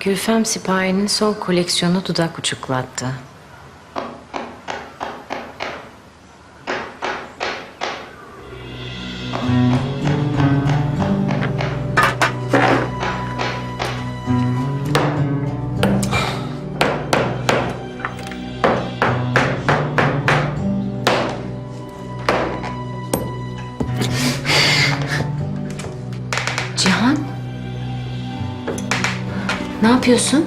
Gülfem Sipahi'nin son koleksiyonu dudak uçuklattı. Yapıyorsun?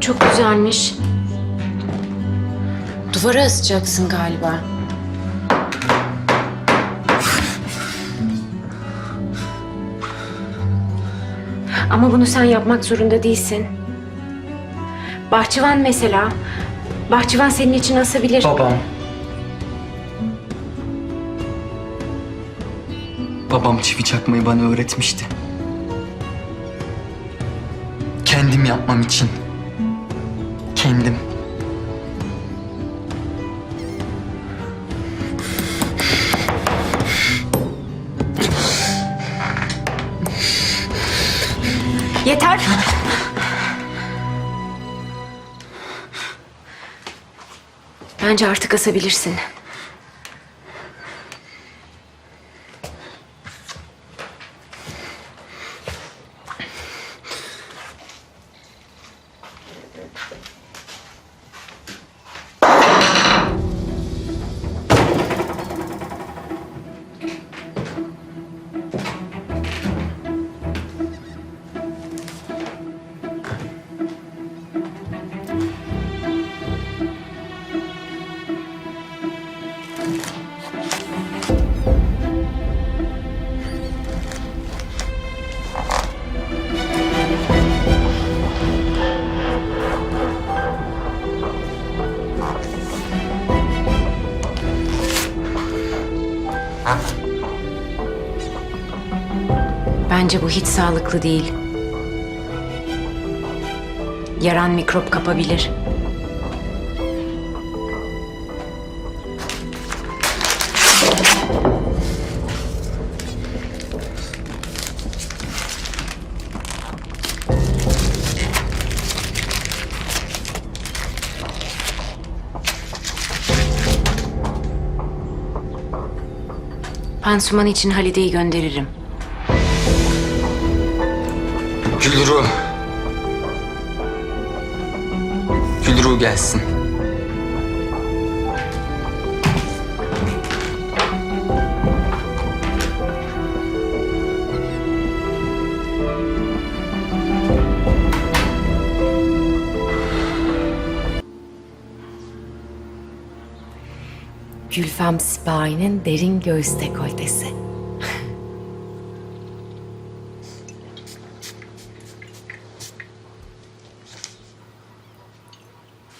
Çok güzelmiş. Duvara asacaksın galiba. Ama bunu sen yapmak zorunda değilsin. Bahçıvan mesela. Bahçıvan senin için asabilir. Babam. Babam çivi çakmayı bana öğretmişti. Kendim yapmam için. Kendim. Yeter. Bence artık asabilirsin. Bence bu hiç sağlıklı değil. Yaran mikrop kapabilir. Pansuman için Halide'yi gönderirim. Gülru. Gülru gelsin. Gülfem Sipahi'nin derin göğüs dekoltesi.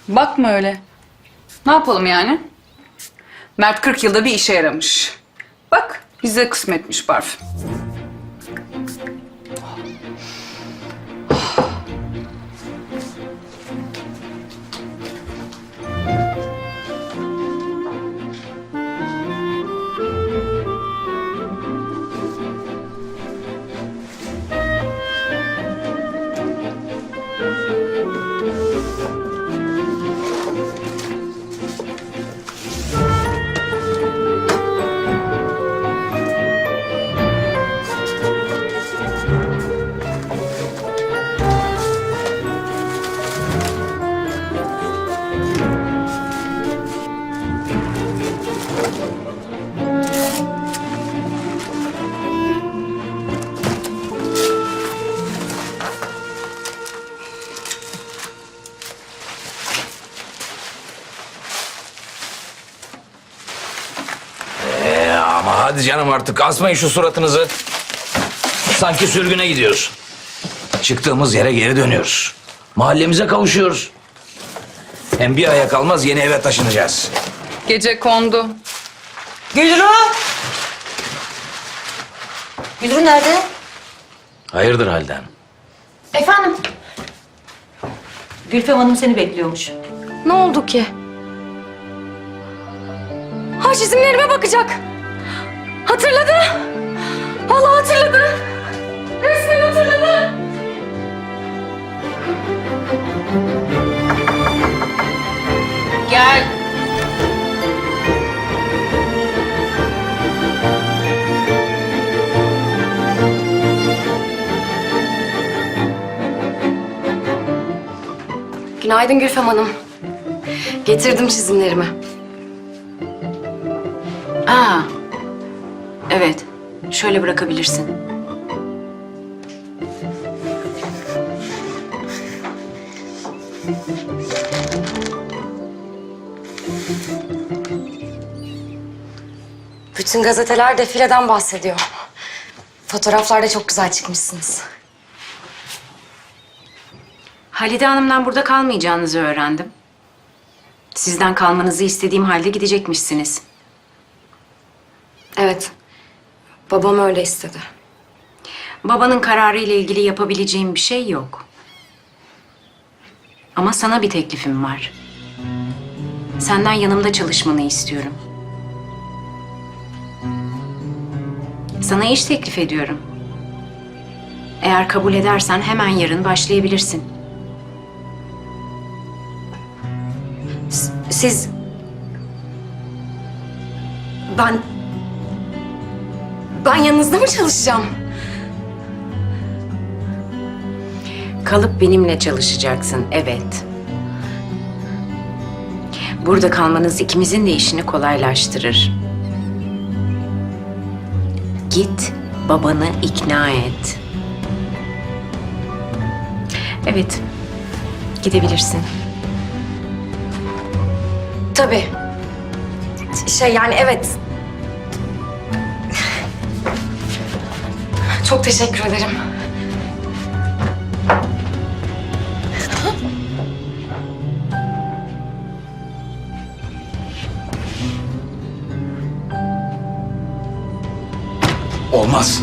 Bakma öyle. Ne yapalım yani? Mert 40 yılda bir işe yaramış. Bak bize kısmetmiş parfüm. Hadi canım artık asmayın şu suratınızı. Sanki sürgüne gidiyoruz. Çıktığımız yere geri dönüyoruz. Mahallemize kavuşuyoruz. Hem bir aya kalmaz yeni eve taşınacağız. Gece kondu. Gülru! Gülru nerede? Hayırdır halden? Efendim? Gülfem Hanım seni bekliyormuş. Ne oldu ki? çizimlerime bakacak. Hatırladı. Vallahi hatırladı. Resmen hatırladı. Gel. Günaydın Gülfem Hanım. Getirdim çizimlerimi. Aa. Evet. Şöyle bırakabilirsin. Bütün gazeteler defileden bahsediyor. Fotoğraflarda çok güzel çıkmışsınız. Halide Hanım'dan burada kalmayacağınızı öğrendim. Sizden kalmanızı istediğim halde gidecekmişsiniz. Evet. Babam öyle istedi. Babanın kararı ile ilgili yapabileceğim bir şey yok. Ama sana bir teklifim var. Senden yanımda çalışmanı istiyorum. Sana iş teklif ediyorum. Eğer kabul edersen hemen yarın başlayabilirsin. S- Siz... Ben... Ben yanınızda mı çalışacağım? Kalıp benimle çalışacaksın, evet. Burada kalmanız ikimizin de işini kolaylaştırır. Git, babanı ikna et. Evet, gidebilirsin. Tabii. Şey yani evet. Çok teşekkür ederim. Olmaz.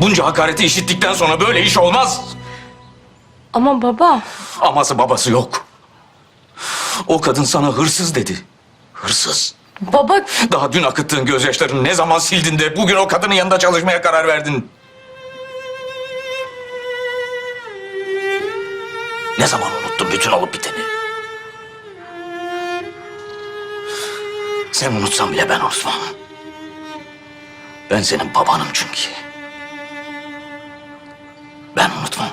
Bunca hakareti işittikten sonra böyle iş olmaz. Ama baba. Aması babası yok. O kadın sana hırsız dedi. Hırsız. Baba Daha dün akıttığın gözyaşlarını ne zaman sildin de bugün o kadının yanında çalışmaya karar verdin? Ne zaman unuttun bütün olup biteni? Sen unutsan bile ben unutmam. Ben senin babanım çünkü. Ben unutmam.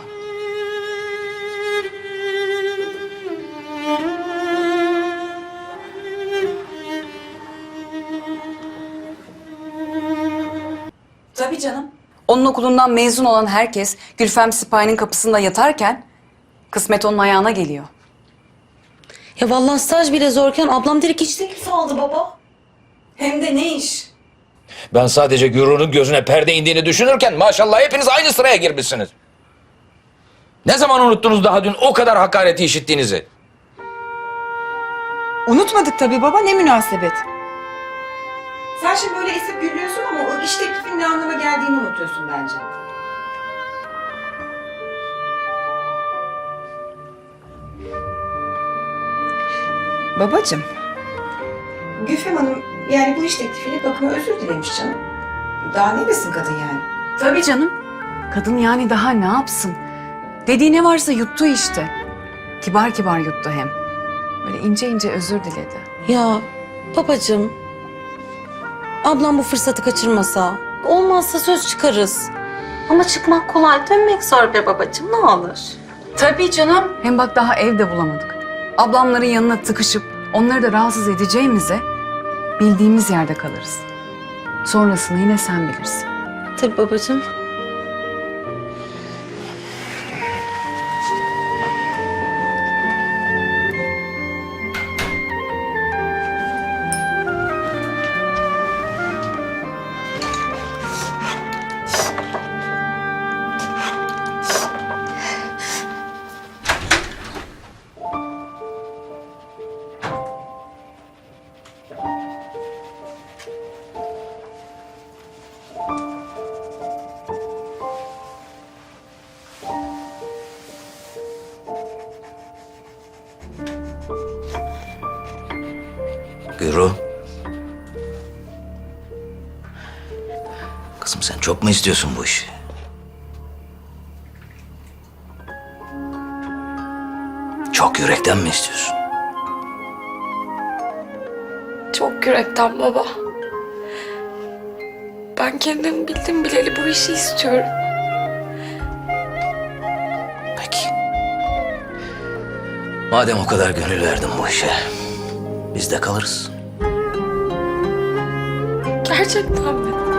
Tabii canım. Onun okulundan mezun olan herkes Gülfem Sipahi'nin kapısında yatarken kısmet onun ayağına geliyor. Ya vallahi staj bile zorken ablam direkt iş teklifi aldı baba. Hem de ne iş? Ben sadece Gürun'un gözüne perde indiğini düşünürken maşallah hepiniz aynı sıraya girmişsiniz. Ne zaman unuttunuz daha dün o kadar hakareti işittiğinizi? Unutmadık tabii baba ne münasebet. Sen şimdi böyle esip gülüyorsun ama o iş teklifinin ne anlama geldiğini unutuyorsun bence. Babacığım. Gülfem Hanım yani bu iş teklifiyle bakıma özür dilemiş canım. Daha ne desin kadın yani? Tabii canım. Kadın yani daha ne yapsın? Dediği ne varsa yuttu işte. Kibar kibar yuttu hem. Böyle ince ince özür diledi. Ya babacığım. Ablam bu fırsatı kaçırmasa. Olmazsa söz çıkarız. Ama çıkmak kolay dönmek zor be babacığım ne olur. Tabii canım. Hem bak daha evde bulamadık. Ablamların yanına tıkışıp onları da rahatsız edeceğimize bildiğimiz yerde kalırız. Sonrasını yine sen bilirsin. Tabii babacığım. Çok mu istiyorsun bu işi? Çok yürekten mi istiyorsun? Çok yürekten baba. Ben kendim bildim bileli bu işi istiyorum. Peki. Madem o kadar gönül verdin bu işe, biz de kalırız. Gerçekten mi?